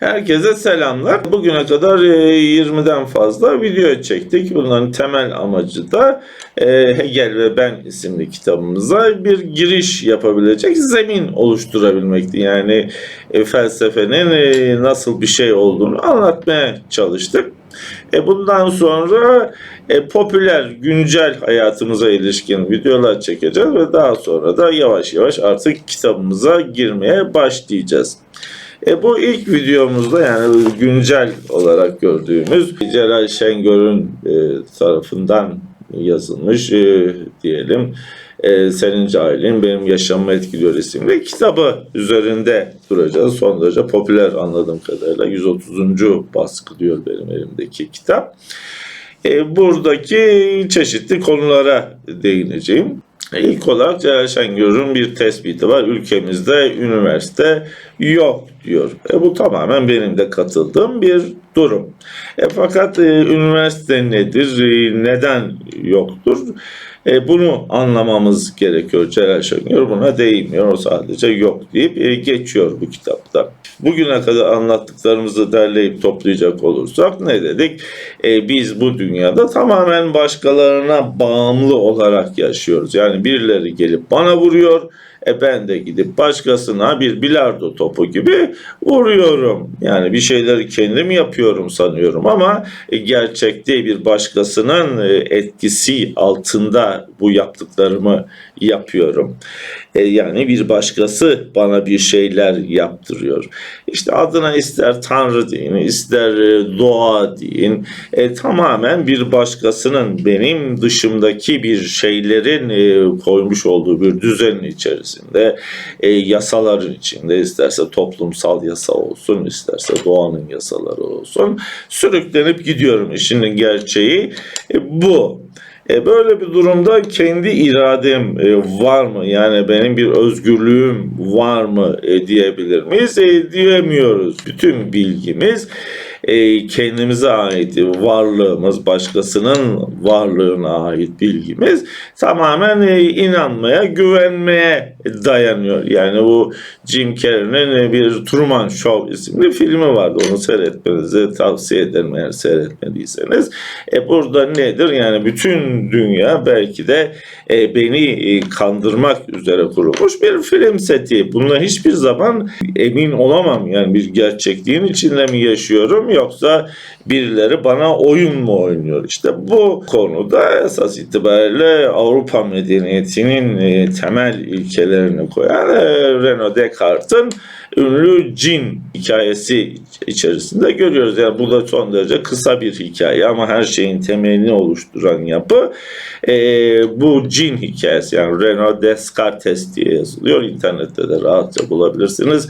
Herkese selamlar. Bugüne kadar e, 20'den fazla video çektik. Bunların temel amacı da e, Hegel ve Ben isimli kitabımıza bir giriş yapabilecek zemin oluşturabilmekti. Yani e, felsefenin e, nasıl bir şey olduğunu anlatmaya çalıştık. E bundan sonra e, popüler, güncel hayatımıza ilişkin videolar çekeceğiz ve daha sonra da yavaş yavaş artık kitabımıza girmeye başlayacağız. E, bu ilk videomuzda yani güncel olarak gördüğümüz Celal Şengör'ün e, tarafından yazılmış e, diyelim e, Senin Cahilin Benim Yaşamımı Etkiliyor isimli kitabı üzerinde duracağız. Son derece popüler anladığım kadarıyla 130. baskı diyor benim elimdeki kitap. E, buradaki çeşitli konulara değineceğim. İlk olarak Celal Şengör'ün bir tespiti var. Ülkemizde üniversite yok diyor. E, bu tamamen benim de katıldığım bir durum. E, fakat e, üniversite nedir? E, neden yoktur? E, bunu anlamamız gerekiyor. Celal Şengör buna değinmiyor. O sadece yok deyip e, geçiyor bu kitapta. Bugüne kadar anlattıklarımızı derleyip toplayacak olursak ne dedik? E, biz bu dünyada tamamen başkalarına bağımlı olarak yaşıyoruz. Yani birileri gelip bana vuruyor. E ben de gidip başkasına bir bilardo topu gibi vuruyorum. Yani bir şeyleri kendim yapıyorum sanıyorum ama e, gerçekte bir başkasının e, etkisi altında bu yaptıklarımı yapıyorum. E, yani bir başkası bana bir şeyler yaptırıyor. İşte adına ister Tanrı deyin, ister e, doğa deyin. E, tamamen bir başkasının benim dışımdaki bir şeylerin koymuş olduğu bir düzenin içerisinde, e, yasaların içinde isterse toplumsal yasa olsun, isterse doğanın yasaları olsun sürüklenip gidiyorum. İşin gerçeği e, bu. E böyle bir durumda kendi iradem e, var mı? Yani benim bir özgürlüğüm var mı e, diyebilir miyiz? E, diyemiyoruz. Bütün bilgimiz e, kendimize ait varlığımız, başkasının varlığına ait bilgimiz tamamen e, inanmaya, güvenmeye dayanıyor. Yani bu Jim Carrey'nin e, bir Truman Show isimli filmi vardı. Onu seyretmenizi tavsiye ederim eğer seyretmediyseniz. E, burada nedir? Yani bütün dünya belki de e, beni e, kandırmak üzere kurulmuş bir film seti. Buna hiçbir zaman emin olamam. Yani bir gerçekliğin içinde mi yaşıyorum yoksa birileri bana oyun mu oynuyor? İşte bu konuda esas itibariyle Avrupa medeniyetinin e, temel ilkelerini koyan e, René Descartes'in ünlü cin hikayesi içerisinde görüyoruz. Yani bu da son derece kısa bir hikaye ama her şeyin temelini oluşturan yapı e, bu cin hikayesi. Yani Renaud Descartes diye yazılıyor. İnternette de rahatça bulabilirsiniz.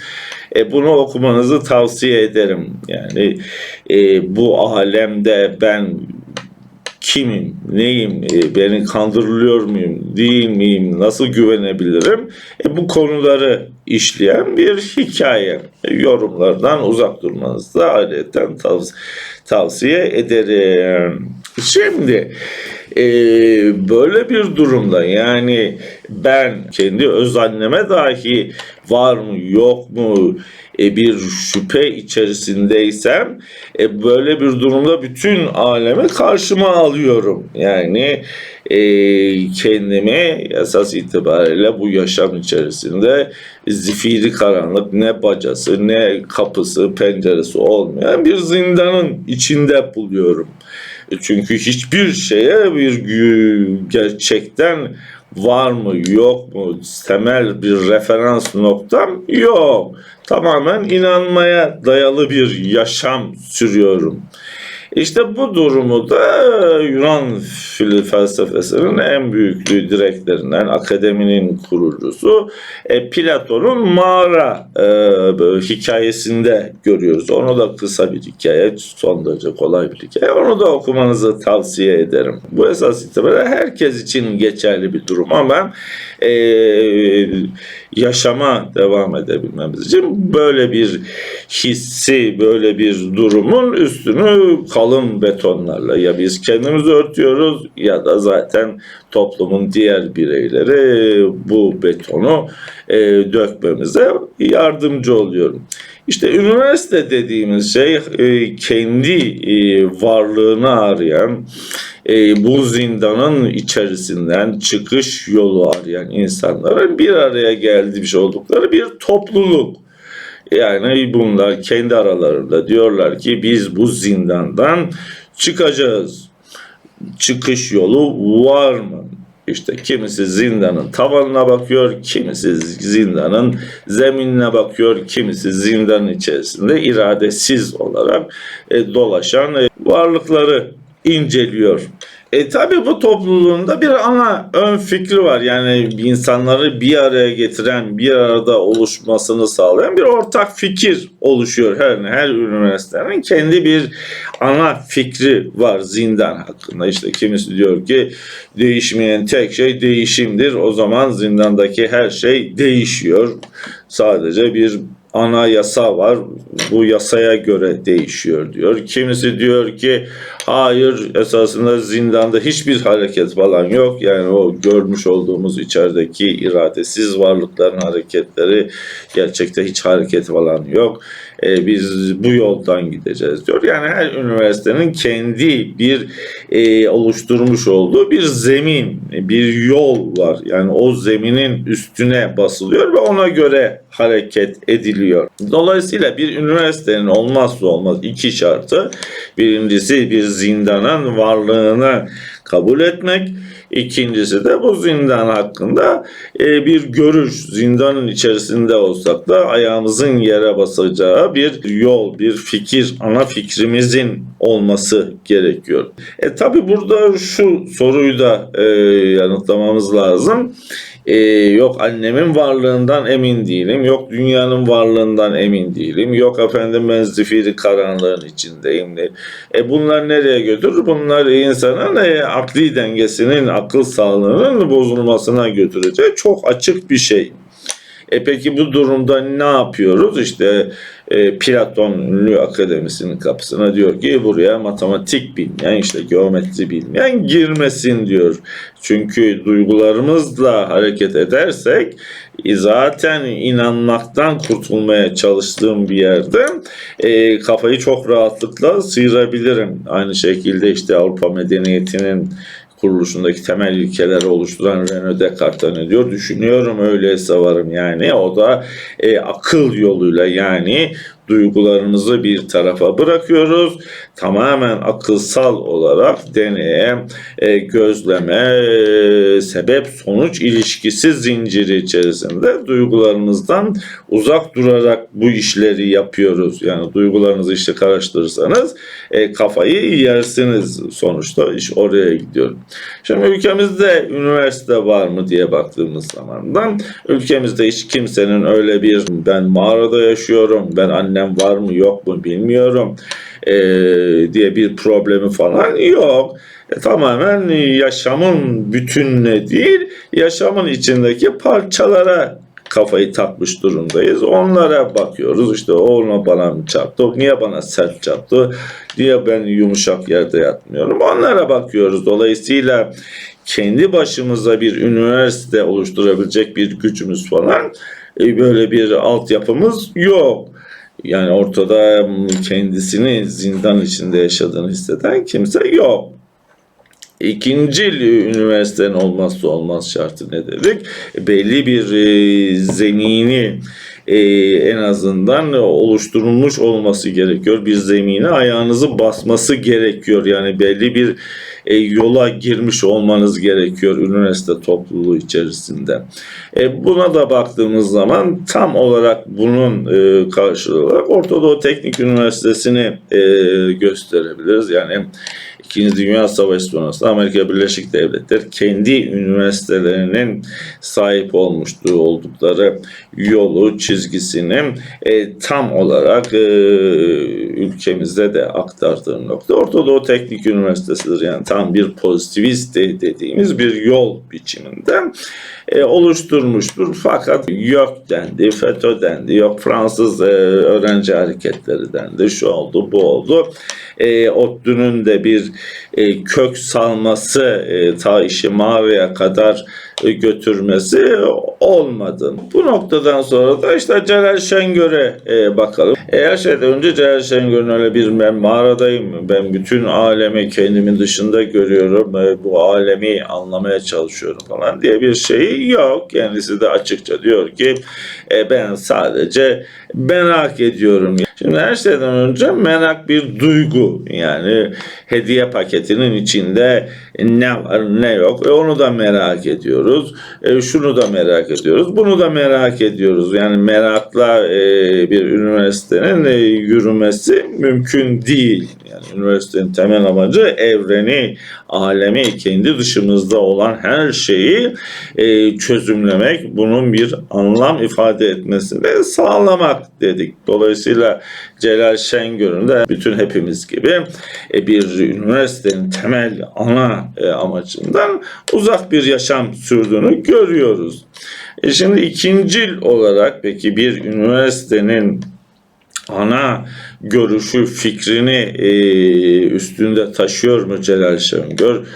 E, bunu okumanızı tavsiye ederim. Yani e, bu alemde ben kimim, neyim, e, beni kandırılıyor muyum, değil miyim, nasıl güvenebilirim? E, bu konuları işleyen bir hikaye. Yorumlardan uzak durmanızı da ayrıca tav- tavsiye ederim. Şimdi e, böyle bir durumda yani ben kendi öz anneme dahi var mı yok mu e, bir şüphe içerisindeysem e, böyle bir durumda bütün alemi karşıma alıyorum. Yani e, kendimi esas itibariyle bu yaşam içerisinde zifiri karanlık ne bacası ne kapısı penceresi olmayan bir zindanın içinde buluyorum. E, Çünkü hiçbir şeye bir gerçekten var mı yok mu temel bir referans noktam yok. Tamamen inanmaya dayalı bir yaşam sürüyorum. İşte bu durumu da Yunan felsefesinin en büyük direklerinden, akademinin kurucusu e, Platon'un mağara e, hikayesinde görüyoruz. Onu da kısa bir hikaye, son derece kolay bir hikaye. Onu da okumanızı tavsiye ederim. Bu esas itibariyle herkes için geçerli bir durum ama e, yaşama devam edebilmemiz için böyle bir hissi, böyle bir durumun üstünü kalın betonlarla ya biz kendimiz örtüyoruz ya da zaten toplumun diğer bireyleri bu betonu e, dökmemize yardımcı oluyor. İşte üniversite dediğimiz şey e, kendi e, varlığını arayan, e, bu zindanın içerisinden çıkış yolu arayan insanların bir araya gelmiş oldukları bir topluluk. Yani bunlar kendi aralarında diyorlar ki biz bu zindandan çıkacağız. Çıkış yolu var mı? İşte kimisi zindanın tavanına bakıyor, kimisi zindanın zeminine bakıyor, kimisi zindanın içerisinde iradesiz olarak e, dolaşan e, varlıkları inceliyor. E tabi bu topluluğunda bir ana ön fikri var. Yani insanları bir araya getiren, bir arada oluşmasını sağlayan bir ortak fikir oluşuyor. Her her üniversitenin kendi bir ana fikri var zindan hakkında. İşte kimisi diyor ki değişmeyen tek şey değişimdir. O zaman zindandaki her şey değişiyor. Sadece bir ana yasa var. Bu yasaya göre değişiyor diyor. Kimisi diyor ki hayır esasında zindanda hiçbir hareket falan yok. Yani o görmüş olduğumuz içerideki iradesiz varlıkların hareketleri gerçekte hiç hareket falan yok. E, biz bu yoldan gideceğiz diyor. Yani her üniversitenin kendi bir e, oluşturmuş olduğu bir zemin, bir yol var. Yani o zeminin üstüne basılıyor ve ona göre hareket ediliyor. Dolayısıyla bir üniversitenin olmazsa olmaz iki şartı birincisi bir zindanın varlığını kabul etmek, İkincisi de bu zindan hakkında e, bir görüş. Zindanın içerisinde olsak da ayağımızın yere basacağı bir yol, bir fikir, ana fikrimizin olması gerekiyor. E tabi burada şu soruyu da e, yanıtlamamız lazım. Ee, yok annemin varlığından emin değilim. Yok dünyanın varlığından emin değilim. Yok efendim ben zifiri karanlığın içindeyim. E bunlar nereye götürür? Bunlar insanın e, akli dengesinin, akıl sağlığının bozulmasına götüreceği çok açık bir şey. E peki bu durumda ne yapıyoruz? İşte e, Platon ünlü akademisinin kapısına diyor ki buraya matematik bilmeyen işte geometri bilmeyen girmesin diyor. Çünkü duygularımızla hareket edersek e, zaten inanmaktan kurtulmaya çalıştığım bir yerde e, kafayı çok rahatlıkla sıyırabilirim. Aynı şekilde işte Avrupa medeniyetinin kuruluşundaki temel ilkeleri oluşturan René Descartes ne diyor? Düşünüyorum öyleyse varım yani. O da e, akıl yoluyla yani duygularımızı bir tarafa bırakıyoruz. Tamamen akılsal olarak deneye, e, gözleme, e, sebep sonuç ilişkisi zinciri içerisinde duygularımızdan uzak durarak bu işleri yapıyoruz. Yani duygularınızı işte karıştırırsanız e, kafayı yersiniz sonuçta iş oraya gidiyor. Şimdi ülkemizde üniversite var mı diye baktığımız zaman da ülkemizde hiç kimsenin öyle bir ben mağarada yaşıyorum, ben annem var mı yok mu bilmiyorum e, diye bir problemi falan yok. E, tamamen yaşamın bütününe değil, yaşamın içindeki parçalara kafayı takmış durumdayız. Onlara bakıyoruz. İşte o ona bana mı çarptı? Niye bana sert çarptı? Niye ben yumuşak yerde yatmıyorum? Onlara bakıyoruz. Dolayısıyla kendi başımıza bir üniversite oluşturabilecek bir gücümüz falan e, böyle bir altyapımız yok. Yani ortada kendisini zindan içinde yaşadığını hisseden kimse yok. İkinci üniversitenin olmazsa olmaz şartı ne dedik? Belli bir e, zemini e, en azından oluşturulmuş olması gerekiyor. Bir zemine ayağınızı basması gerekiyor. Yani belli bir e, yola girmiş olmanız gerekiyor üniversite topluluğu içerisinde. E, buna da baktığımız zaman tam olarak bunun e, karşılığı olarak Orta Teknik Üniversitesi'ni e, gösterebiliriz. Yani İkinci Dünya Savaşı sonrasında Amerika Birleşik Devletleri kendi üniversitelerinin sahip olmuştu oldukları yolu, çizgisini e, tam olarak e, ülkemizde de aktardığım nokta Orta Doğu Teknik Üniversitesi'dir. Yani tam bir pozitivist de- dediğimiz bir yol biçiminde e, oluşturmuştur. Fakat yok dendi, FETÖ dendi, yok Fransız e, öğrenci hareketleri dendi, şu oldu, bu oldu. E, ODTÜ'nün de bir e, kök salması e, ta işi Mavi'ye kadar götürmesi olmadı. Bu noktadan sonra da işte Celal Şengör'e e, bakalım. E, her şeyden önce Celal Şengör'ün öyle bir ben mağaradayım, ben bütün alemi kendimin dışında görüyorum, e, bu alemi anlamaya çalışıyorum falan diye bir şey yok. Kendisi de açıkça diyor ki e, ben sadece merak ediyorum. Şimdi her şeyden önce merak bir duygu yani hediye paketinin içinde ne var ne yok e, onu da merak ediyoruz. E, şunu da merak ediyoruz. Bunu da merak ediyoruz. Yani merakla e, bir üniversitenin e, yürümesi mümkün değil. Yani üniversitenin temel amacı evreni, alemi, kendi dışımızda olan her şeyi e, çözümlemek, bunun bir anlam ifade etmesini sağlamak dedik. Dolayısıyla Celal Şengör'ün de bütün hepimiz gibi e, bir üniversitenin temel ana e, amacından uzak bir yaşam sürdüğünü görüyoruz. E şimdi ikincil olarak peki bir üniversitenin ana görüşü, fikrini e, üstünde taşıyor mu Celal Şengör?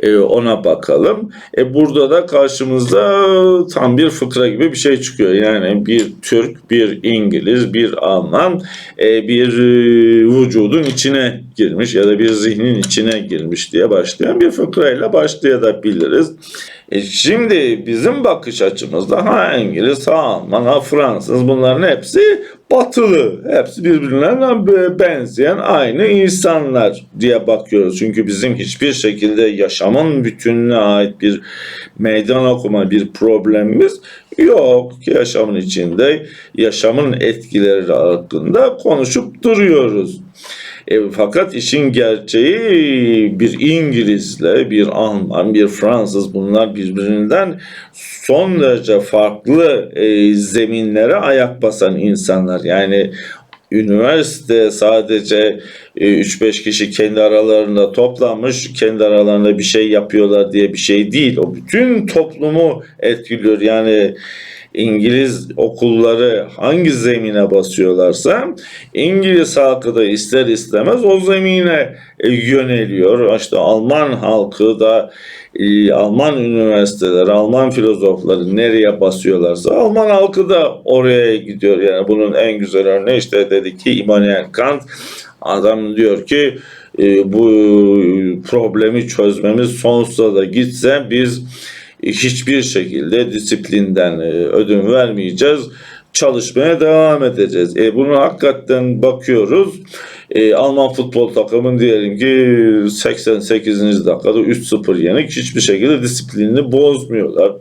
E, ona bakalım. E, burada da karşımızda tam bir fıkra gibi bir şey çıkıyor. Yani bir Türk, bir İngiliz, bir Alman e, bir e, vücudun içine girmiş ya da bir zihnin içine girmiş diye başlayan bir fıkrayla başlayabiliriz. E, şimdi bizim bakış açımızda ha İngiliz, ha Alman, ha Fransız bunların hepsi batılı. Hepsi birbirlerine be- benzeyen aynı insanlar diye bakıyoruz. Çünkü bizim hiçbir şekilde yaşamın bütününe ait bir meydan okuma, bir problemimiz yok. Yaşamın içinde yaşamın etkileri hakkında konuşup duruyoruz. E, fakat işin gerçeği bir İngilizle, bir Alman, bir Fransız bunlar birbirinden son derece farklı e, zeminlere ayak basan insanlar. Yani üniversite sadece e, 3-5 kişi kendi aralarında toplanmış, kendi aralarında bir şey yapıyorlar diye bir şey değil. O bütün toplumu etkiliyor. Yani İngiliz okulları hangi zemine basıyorlarsa İngiliz halkı da ister istemez o zemine e, yöneliyor. İşte Alman halkı da e, Alman üniversiteleri, Alman filozofları nereye basıyorlarsa Alman halkı da oraya gidiyor. Yani bunun en güzel örneği işte dedik ki Immanuel Kant adam diyor ki e, bu problemi çözmemiz sonsuza da gitse biz hiçbir şekilde disiplinden e, ödün vermeyeceğiz. Çalışmaya devam edeceğiz. E, bunu hakikaten bakıyoruz. E, Alman futbol takımın diyelim ki 88. dakikada 3-0 yenik hiçbir şekilde disiplinini bozmuyorlar.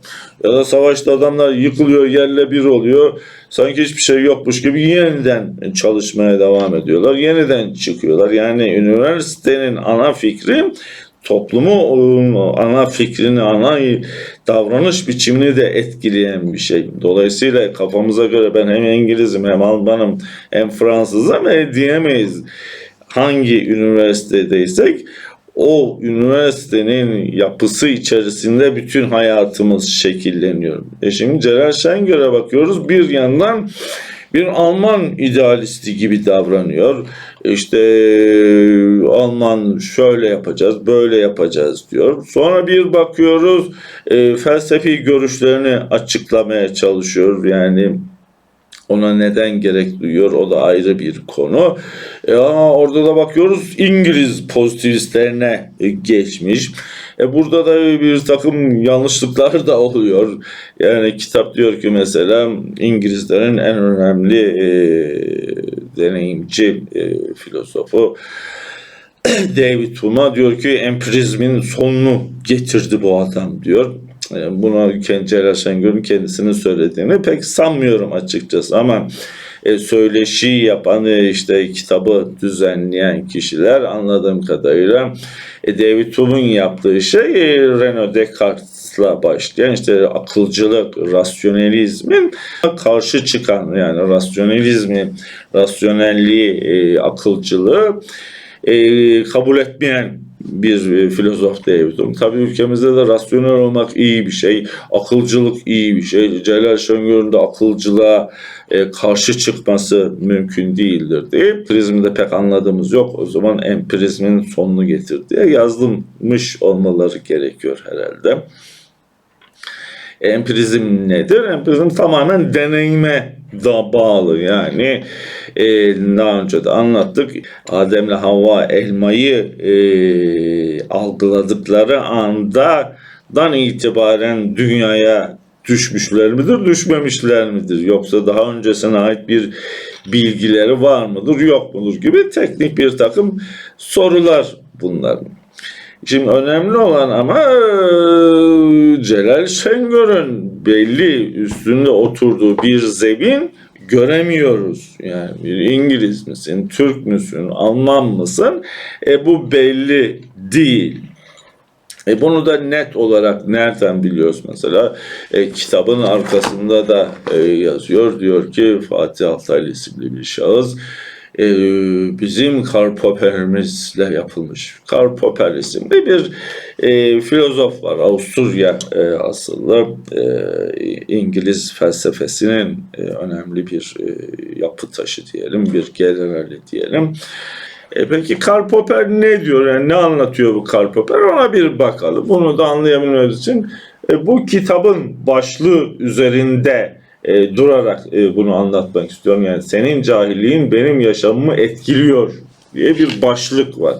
Ya da savaşta adamlar yıkılıyor yerle bir oluyor. Sanki hiçbir şey yokmuş gibi yeniden çalışmaya devam ediyorlar. Yeniden çıkıyorlar. Yani üniversitenin ana fikri toplumu ıı, ana fikrini, ana davranış biçimini de etkileyen bir şey. Dolayısıyla kafamıza göre ben hem İngilizim hem Almanım hem Fransızım e, diyemeyiz. Hangi üniversitedeysek o üniversitenin yapısı içerisinde bütün hayatımız şekilleniyor. E şimdi Celal Şengör'e bakıyoruz. Bir yandan bir Alman idealisti gibi davranıyor. İşte Alman şöyle yapacağız, böyle yapacağız diyor. Sonra bir bakıyoruz e, felsefi görüşlerini açıklamaya çalışıyor. Yani ona neden gerek duyuyor o da ayrı bir konu. E ama orada da bakıyoruz İngiliz pozitivistlerine e, geçmiş. E burada da bir takım yanlışlıklar da oluyor. Yani kitap diyor ki mesela İngilizlerin en önemli e, deneyimci e, filozofu David Hume'a diyor ki empirizmin sonunu getirdi bu adam diyor. E, Buna Celal Şengör'ün kendisinin söylediğini pek sanmıyorum açıkçası ama e, söyleşi yapan e, işte kitabı düzenleyen kişiler anladığım kadarıyla e, David Hume'un yaptığı şey e, René Descartes'la başlayan işte akılcılık, rasyonelizmin karşı çıkan yani rasyonelizmi, rasyonelliği, e, akılcılığı e, kabul etmeyen bir e, filozof Hume. Tabii ülkemizde de rasyonel olmak iyi bir şey, akılcılık iyi bir şey. Celal Şengör'ün de akılcılığa e, karşı çıkması mümkün değildir diye. Prizmde pek anladığımız yok. O zaman empirizmin sonunu getir diye yazılmış olmaları gerekiyor herhalde. Empirizm nedir? Empirizm tamamen deneyime da bağlı yani e, daha önce de anlattık Adem'le Havva elmayı e, algıladıkları andan itibaren dünyaya düşmüşler midir düşmemişler midir yoksa daha öncesine ait bir bilgileri var mıdır yok mudur gibi teknik bir takım sorular bunlar. Şimdi önemli olan ama eee, Celal Şengör'ün belli üstünde oturduğu bir zemin göremiyoruz. Yani bir İngiliz misin, Türk müsün, Alman mısın? E, bu belli değil. E bunu da net olarak nereden biliyoruz mesela? E, kitabın arkasında da e, yazıyor. Diyor ki Fatih Altaylı isimli bir şahıs e, bizim Karl Popper'imizle yapılmış. Karl Popper isimli bir e, filozof var. Avusturya e, asıllı e, İngiliz felsefesinin e, önemli bir e, yapı taşı diyelim, bir generali diyelim. E peki Karl Popper ne diyor? Yani ne anlatıyor bu Karl Popper? Ona bir bakalım. Bunu da anlayabilmemiz için e, bu kitabın başlığı üzerinde e, durarak e, bunu anlatmak istiyorum. Yani senin cahilliğin benim yaşamımı etkiliyor diye bir başlık var.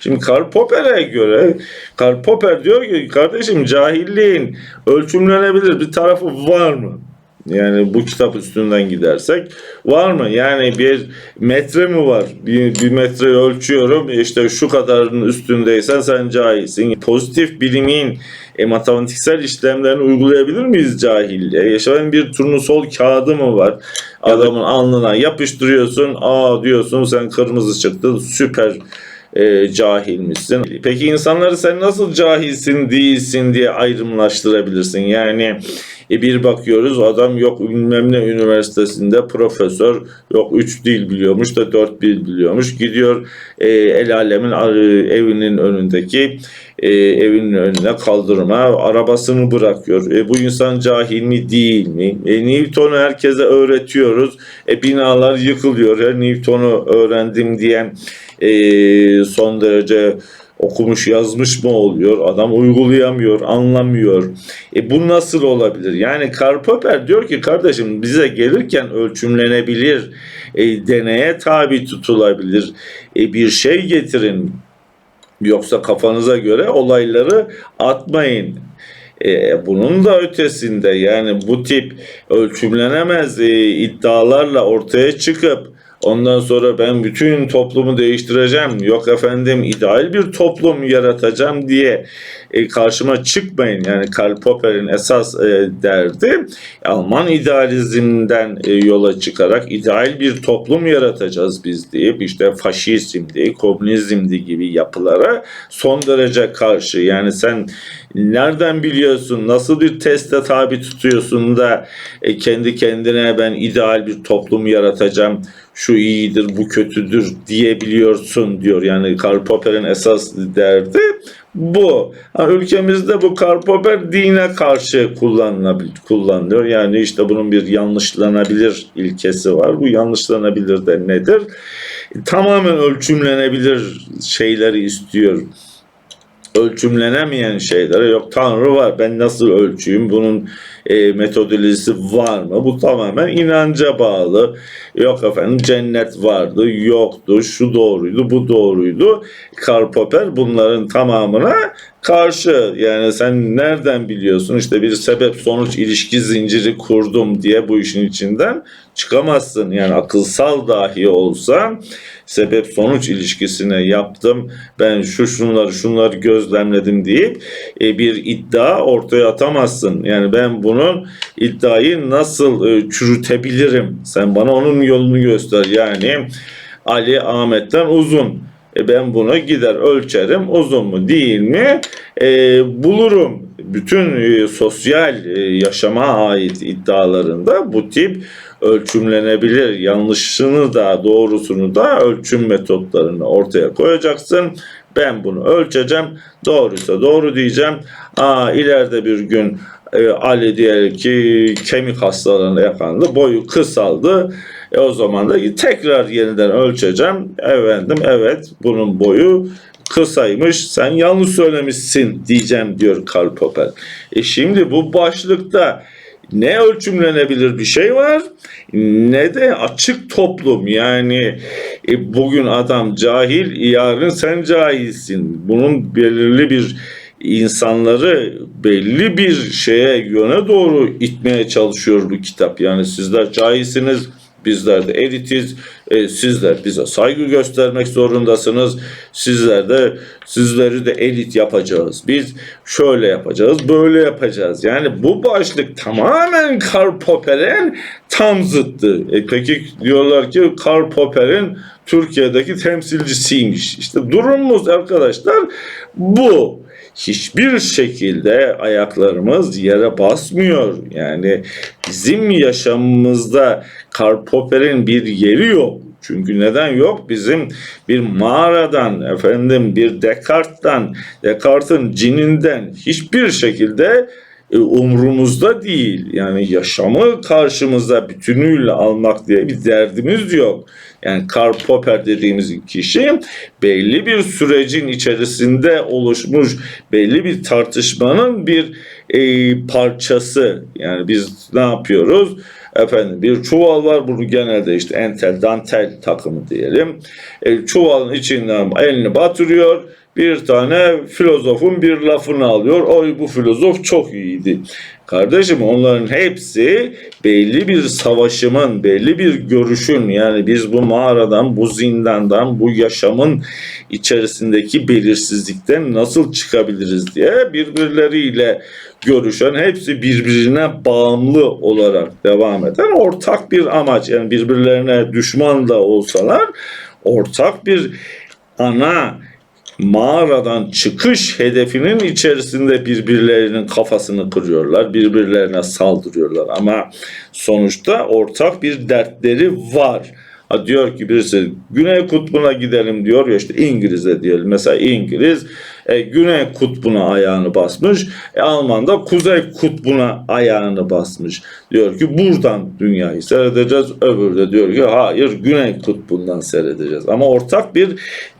Şimdi Karl Popper'e göre Karl Popper diyor ki kardeşim cahilliğin ölçümlenebilir bir tarafı var mı? Yani bu kitap üstünden gidersek var mı? Yani bir metre mi var? Bir, bir metre ölçüyorum işte şu kadarın üstündeysen sen cahilsin. Pozitif bilimin e, matematiksel işlemlerini uygulayabilir miyiz cahilliğe? Yaşayan bir turnusol kağıdı mı var? Adamın alnına yapıştırıyorsun. Aa diyorsun sen kırmızı çıktın süper e, cahilmişsin. Peki insanları sen nasıl cahilsin değilsin diye ayrımlaştırabilirsin? Yani e, bir bakıyoruz adam yok bilmem ne üniversitesinde profesör yok 3 dil biliyormuş da 4 dil biliyormuş. Gidiyor e, el alemin e, evinin önündeki e, evinin önüne kaldırma arabasını bırakıyor. E, bu insan cahil mi değil mi? E, Newton'u herkese öğretiyoruz. E, binalar yıkılıyor. Her Newton'u öğrendim diyen e, son derece okumuş yazmış mı oluyor? Adam uygulayamıyor, anlamıyor. E bu nasıl olabilir? Yani Karl Popper diyor ki kardeşim bize gelirken ölçümlenebilir, e, deneye tabi tutulabilir e, bir şey getirin. Yoksa kafanıza göre olayları atmayın. E, bunun da ötesinde yani bu tip ölçümlenemez e, iddialarla ortaya çıkıp Ondan sonra ben bütün toplumu değiştireceğim. Yok efendim ideal bir toplum yaratacağım diye e, karşıma çıkmayın. Yani Karl Popper'in esas e, derdi Alman idealizmden e, yola çıkarak ideal bir toplum yaratacağız biz deyip işte faşizmdi, komünizmdi gibi yapılara son derece karşı. Yani sen nereden biliyorsun, nasıl bir teste tabi tutuyorsun da e, kendi kendine ben ideal bir toplum yaratacağım şu iyidir, bu kötüdür diyebiliyorsun diyor. Yani Karl Popper'in esas derdi bu. Ha, ülkemizde bu Karl Popper dine karşı kullanılıyor. Yani işte bunun bir yanlışlanabilir ilkesi var. Bu yanlışlanabilir de nedir? Tamamen ölçümlenebilir şeyleri istiyor ölçümlenemeyen şeylere yok Tanrı var ben nasıl ölçüyüm bunun e, metodolojisi var mı? Bu tamamen inanca bağlı. Yok efendim cennet vardı yoktu şu doğruydu bu doğruydu. Karl Popper bunların tamamına karşı. Yani sen nereden biliyorsun işte bir sebep sonuç ilişki zinciri kurdum diye bu işin içinden çıkamazsın. Yani akılsal dahi olsa sebep sonuç ilişkisine yaptım. Ben şu şunları şunları gözlemledim deyip e, bir iddia ortaya atamazsın. Yani ben bunun iddiayı nasıl e, çürütebilirim? Sen bana onun yolunu göster. Yani Ali Ahmet'ten uzun. E ben bunu gider ölçerim uzun mu değil mi e, bulurum. Bütün e, sosyal e, yaşama ait iddialarında bu tip ölçümlenebilir yanlışını da doğrusunu da ölçüm metotlarını ortaya koyacaksın. Ben bunu ölçeceğim. Doğruysa doğru diyeceğim. Aa ileride bir gün e, Ali diyelim ki kemik hastalarına yakalandı. Boyu kısaldı. E o zaman da tekrar yeniden ölçeceğim. Efendim evet bunun boyu kısaymış sen yanlış söylemişsin diyeceğim diyor Karl Popper. E şimdi bu başlıkta ne ölçümlenebilir bir şey var ne de açık toplum yani e, bugün adam cahil yarın sen cahilsin bunun belirli bir insanları belli bir şeye yöne doğru itmeye çalışıyor bu kitap yani sizler cahilsiniz Bizler de elitiz. E, sizler bize saygı göstermek zorundasınız. Sizler de sizleri de elit yapacağız. Biz şöyle yapacağız, böyle yapacağız. Yani bu başlık tamamen Karl Popper'in tam zıttı. E, peki diyorlar ki Karl Popper'in Türkiye'deki temsilcisiymiş. İşte durumumuz arkadaşlar bu hiçbir şekilde ayaklarımız yere basmıyor. Yani bizim yaşamımızda Karl Popper'in bir yeri yok. Çünkü neden yok? Bizim bir mağaradan, efendim bir Descartes'tan, Descartes'in cininden hiçbir şekilde e, umrumuzda değil. Yani yaşamı karşımıza bütünüyle almak diye bir derdimiz yok. Yani Karl Popper dediğimiz kişi belli bir sürecin içerisinde oluşmuş belli bir tartışmanın bir e, parçası. Yani biz ne yapıyoruz? Efendim bir çuval var bunu genelde işte entel dantel takımı diyelim. E, çuvalın içinden elini batırıyor bir tane filozofun bir lafını alıyor. Oy bu filozof çok iyiydi. Kardeşim onların hepsi belli bir savaşımın, belli bir görüşün yani biz bu mağaradan, bu zindandan, bu yaşamın içerisindeki belirsizlikten nasıl çıkabiliriz diye birbirleriyle görüşen, hepsi birbirine bağımlı olarak devam eden ortak bir amaç. Yani birbirlerine düşman da olsalar ortak bir ana mağaradan çıkış hedefinin içerisinde birbirlerinin kafasını kırıyorlar, birbirlerine saldırıyorlar ama sonuçta ortak bir dertleri var. Ha diyor ki birisi Güney Kutbu'na gidelim diyor ya işte İngiliz'e diyelim. Mesela İngiliz e, Güney Kutbu'na ayağını basmış. E, Alman da Kuzey Kutbu'na ayağını basmış. Diyor ki buradan dünyayı seyredeceğiz. Öbürü de diyor ki hayır Güney Kutbu'ndan seyredeceğiz. Ama ortak bir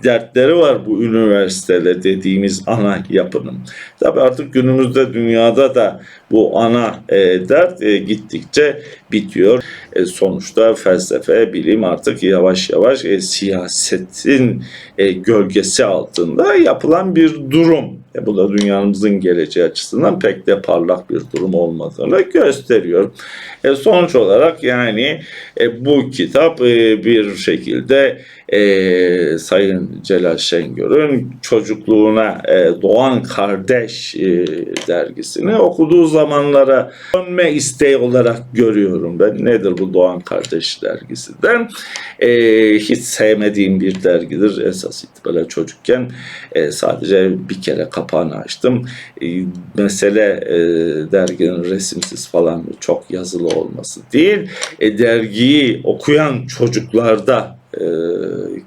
dertleri var bu üniversitede dediğimiz ana yapının. Tabi artık günümüzde dünyada da bu ana e, dert e, gittikçe bitiyor. E, sonuçta felsefe, bilim artık yavaş yavaş e, siyasetin e, gölgesi altında yapılan bir durum. E, bu da dünyamızın geleceği açısından pek de parlak bir durum olmadığını gösteriyor. E, sonuç olarak yani e, bu kitap e, bir şekilde e, Sayın Celal Şengör'ün çocukluğuna e, Doğan Kardeş e, dergisini okuduğu zamanlara dönme isteği olarak görüyorum ben. Nedir bu Doğan Kardeş dergisinden? E, hiç sevmediğim bir dergidir. Esas itibariyle çocukken e, sadece bir kere kapağını açtım. E, mesele e, derginin resimsiz falan çok yazılı olması değil. E, dergiyi okuyan çocuklarda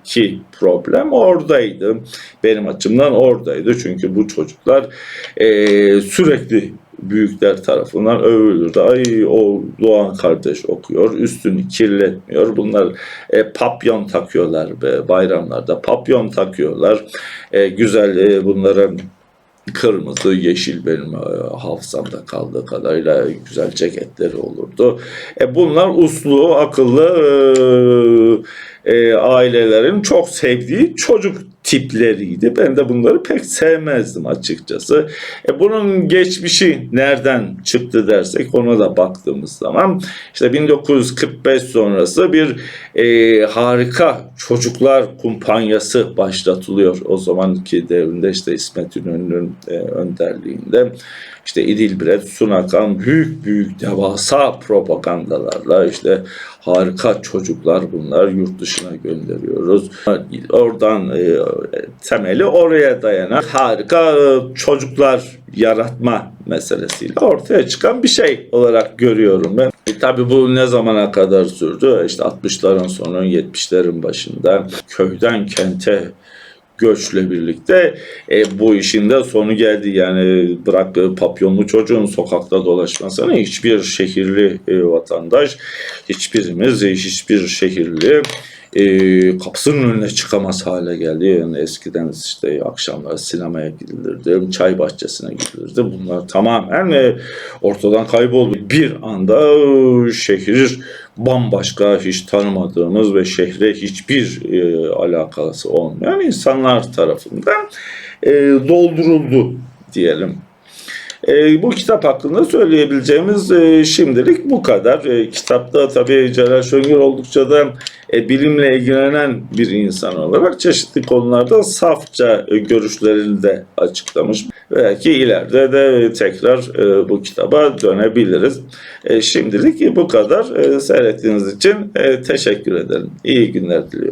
ki problem oradaydı. Benim açımdan oradaydı. Çünkü bu çocuklar e, sürekli büyükler tarafından övülürdü. Ay o Doğan kardeş okuyor, üstünü kirletmiyor. Bunlar e, papyon takıyorlar be, bayramlarda. Papyon takıyorlar. E, güzel e, bunların kırmızı, yeşil benim e, hafızamda kaldığı kadarıyla güzel ceketleri olurdu. E, bunlar uslu, akıllı e, e, ailelerin çok sevdiği çocuk tipleriydi. Ben de bunları pek sevmezdim açıkçası. E bunun geçmişi nereden çıktı dersek ona da baktığımız zaman işte 1945 sonrası bir e, harika çocuklar kumpanyası başlatılıyor. O zamanki devrinde işte İsmet İnönü'nün e, önderliğinde işte İdil Biret, Sunakan büyük büyük devasa propagandalarla işte harika çocuklar bunlar yurt dışına gönderiyoruz. Oradan e, temeli oraya dayanan harika çocuklar yaratma meselesiyle ortaya çıkan bir şey olarak görüyorum ben. E, tabii bu ne zamana kadar sürdü? İşte 60'ların sonu 70'lerin başında köyden kente göçle birlikte e, bu işin de sonu geldi. Yani bırak e, papyonlu çocuğun sokakta dolaşmasını hiçbir şehirli e, vatandaş, hiçbirimiz, hiçbir şehirli e, kapısının önüne çıkamaz hale geldi. Yani eskiden işte akşamlar sinemaya gidilirdi, çay bahçesine gidilirdi. Bunlar tamamen e, ortadan kayboldu. Bir anda e, şehir bambaşka hiç tanımadığımız ve şehre hiçbir e, alakası olmayan insanlar tarafından e, dolduruldu diyelim. E, bu kitap hakkında söyleyebileceğimiz e, şimdilik bu kadar. E, kitapta tabii Celal Şengör oldukça da e, bilimle ilgilenen bir insan olarak çeşitli konularda safça e, görüşlerini de açıklamış. Belki ileride de tekrar e, bu kitaba dönebiliriz. E, şimdilik bu kadar. E, seyrettiğiniz için e, teşekkür ederim. İyi günler diliyorum.